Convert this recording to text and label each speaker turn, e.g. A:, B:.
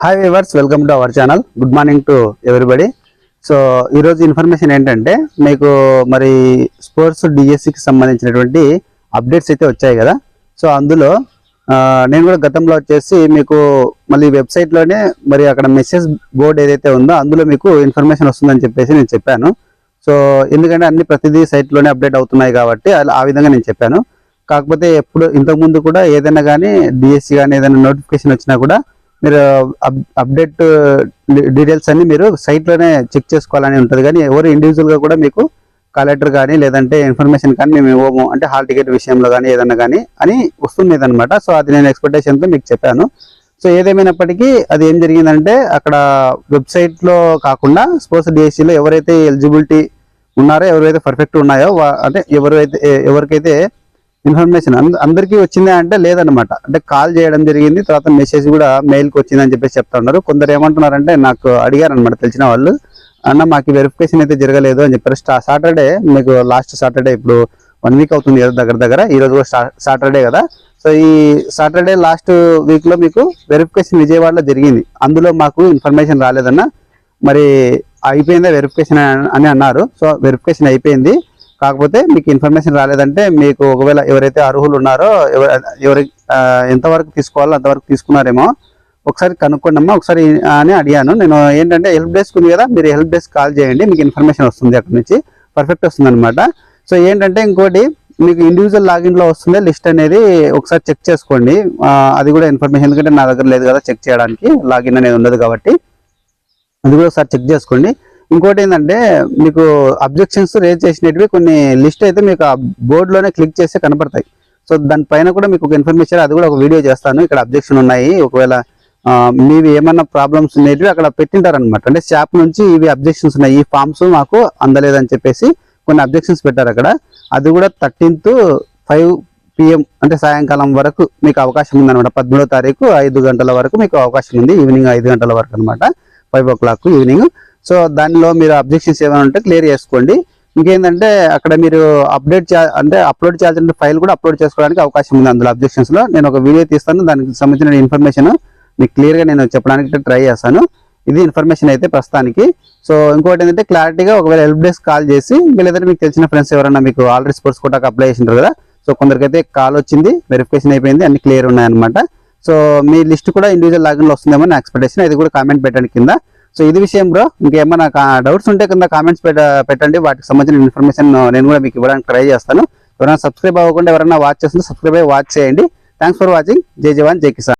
A: Hi viewers welcome to our channel good morning to everybody so ఈరోజు information ఏంటంటే మీకు మరి స్పోర్ట్స్ డిఎస్సికి సంబంధించినటువంటి అప్డేట్స్ అయితే వచ్చాయి కదా. సో అందులో నేను కూడా గతంలో వచ్చేసి మీకు మళ్ళీ వెబ్సైట్లోనే మరి అక్కడ మెసేజ్ బోర్డ్ ఏదైతే ఉందో అందులో మీకు ఇన్ఫర్మేషన్ వస్తుందని చెప్పేసి నేను చెప్పాను. సో ఎందుకంటే అన్ని ప్రతిదీ సైట్లోనే అప్డేట్ అవుతున్నాయి కాబట్టి అలా ఆ విధంగా నేను చెప్పాను. కాకపోతే ఎప్పుడు ఇంతకుముందు కూడా ఏదైనా కానీ డిఎస్సి కానీ ఏదైనా నోటిఫికేషన్ వచ్చినా కూడా మీరు అప్- అప్డేట్ డీటెయిల్స్ uh, అన్ని మీరు సైట్లోనే చెక్ చేసుకోవాలని ఉంటుంది. కానీ ఎవరు ఇండివిజువల్గా కూడా మీకు కలెక్టర్ కానీ లేదంటే ఇన్ఫర్మేషన్ కానీ మేము ఇవ్వము. అంటే హాల్ టికెట్ విషయంలో కానీ ఏదన్నా కానీ అని వస్తుంది అనమాట సో అది నేను ఎక్స్పెక్టేషన్తో మీకు చెప్పాను. సో ఏదేమైనప్పటికీ అది ఏం జరిగిందంటే అక్కడ వెబ్సైట్లో కాకుండా స్పోర్ట్స్ డిఎస్సిలో ఎవరైతే ఎలిజిబిలిటీ ఉన్నారో ఎవరైతే పర్ఫెక్ట్ ఉన్నాయో అంటే ఎవరైతే ఎవరికైతే ఇన్ఫర్మేషన్ అందరికీ వచ్చిందా అంటే లేదనమాట అంటే కాల్ చేయడం జరిగింది తర్వాత మెసేజ్ కూడా మెయిల్కి వచ్చిందని చెప్పేసి చెప్తా ఉన్నారు కొందరు ఏమంటున్నారంటే నాకు అడిగారు అనమాట తెలిసిన వాళ్ళు. అన్న మాకు వెరిఫికేషన్ అయితే జరగలేదు అని చెప్పారు. సాటర్డే మీకు లాస్ట్ సాటర్డే ఇప్పుడు వన్ వీక్ అవుతుంది కదా దగ్గర దగ్గర. ఈ రోజు సాటర్డే కదా. సో ఈ సాటర్డే లాస్ట్ వీక్లో మీకు వెరిఫికేషన్ విజయవాడలో జరిగింది. అందులో మాకు ఇన్ఫర్మేషన్ రాలేదన్న. మరి అయిపోయిందా వెరిఫికేషన్ అని అన్నారు. సో వెరిఫికేషన్ అయిపోయింది. కాకపోతే మీకు ఇన్ఫర్మేషన్ రాలేదంటే మీకు ఒకవేళ ఎవరైతే అర్హులు ఉన్నారో ఎవరు ఎవరి ఎంతవరకు తీసుకోవాలో అంతవరకు తీసుకున్నారేమో ఒకసారి కనుక్కోండి అమ్మా. ఒకసారి అని అడిగాను. నేను ఏంటంటే హెల్ప్ డెస్క్ ఉంది కదా మీరు హెల్ప్ డెస్క్ కాల్ చేయండి. మీకు ఇన్ఫర్మేషన్ వస్తుంది అక్కడ నుంచి. పర్ఫెక్ట్ వస్తుంది అనమాట సో ఏంటంటే ఇంకోటి మీకు ఇండివిజువల్ లాగిన్లో వస్తుంది. లిస్ట్ అనేది ఒకసారి చెక్ చేసుకోండి. అది కూడా ఇన్ఫర్మేషన్. ఎందుకంటే నా దగ్గర లేదు కదా చెక్ చేయడానికి. లాగిన్ అనేది ఉండదు కాబట్టి. అది కూడా ఒకసారి చెక్ చేసుకోండి. ఇంకోటి ఏంటంటే మీకు అబ్జెక్షన్స్ రేజ్ చేసినవి కొన్ని లిస్ట్ అయితే మీకు ఆ బోర్డులోనే క్లిక్ చేస్తే కనపడతాయి. సో దానిపైన కూడా మీకు ఒక ఇన్ఫర్మేషన్ అది కూడా ఒక వీడియో చేస్తాను. ఇక్కడ అబ్జెక్షన్ ఉన్నాయి. ఒకవేళ మీవి ఏమన్నా ప్రాబ్లమ్స్ ఉండేటివి అక్కడ పెట్టింటారనమాట అంటే షాప్ నుంచి ఇవి అబ్జెక్షన్స్ ఉన్నాయి. ఈ ఫామ్స్ మాకు అందలేదని చెప్పేసి కొన్ని అబ్జెక్షన్స్ పెట్టారు అక్కడ. అది కూడా థర్టీన్త్ ఫైవ్ పిఎం అంటే సాయంకాలం వరకు మీకు అవకాశం ఉంది అనమాట పదమూడో తారీఖు ఐదు గంటల వరకు మీకు అవకాశం ఉంది. ఈవినింగ్ ఐదు గంటల వరకు అనమాట five o'clock evening so దానిలో మీరు అబ్జెక్షన్స్ ఏమైనా ఉంటే క్లియర్ చేసుకోండి. ఇంకేంటంటే అక్కడ మీరు అప్డేట్ అంటే అప్లోడ్ చేయాల్సిన ఫైల్ కూడా అప్లోడ్ చేసుకోవడానికి అవకాశం ఉంది అందులో అబ్జెక్షన్స్లో నేను ఒక వీడియో తీస్తాను దానికి సంబంధించిన ఇన్ఫర్మేషన్ మీకు క్లియర్గా నేను చెప్పడానికి ట్రై చేస్తాను. ఇది ఇన్ఫర్మేషన్ అయితే ప్రస్తుతానికి. సో ఇంకోటి ఏంటంటే క్లారిటీగా ఒకవేళ హెల్ప్ డెస్క్ కాల్ చేసి లేదంటే మీకు తెలిసిన ఫ్రెండ్స్ ఎవరైనా మీకు ఆల్రెడీ స్పోర్ట్స్ కోటాకి అప్లై చేసింటారు కదా సో కొందరికైతే కాల్ వచ్చింది వెరిఫికేషన్ అయిపోయింది అన్ని క్లియర్ ఉన్నాయన్నమాట. సో మీ లిస్ట్ కూడా ఇండివిజువల్ లాగిన్లో వస్తుందేమో నా ఎక్స్పెక్టేషన్. అది కూడా కామెంట్ పెట్టండి కింద. సో ఇది విషయం బ్రో ఇంకేమైనా డౌట్స్ ఉంటే కింద కామెంట్స్ పెట్టండి. వాటికి సంబంధించిన ఇన్ఫర్మేషన్ uh, నేను కూడా మీకు ఇవ్వడానికి ట్రై చేస్తాను. ఎవరైనా సబ్స్క్రైబ్ అవ్వకుండా ఎవరైనా వాచ్ చేస్తుంటే సబ్స్క్రైబ్ అయ్యి వాచ్ చేయండి. థ్యాంక్స్ ఫర్ వాచింగ్ జై జవాన్ జై కిసాన్.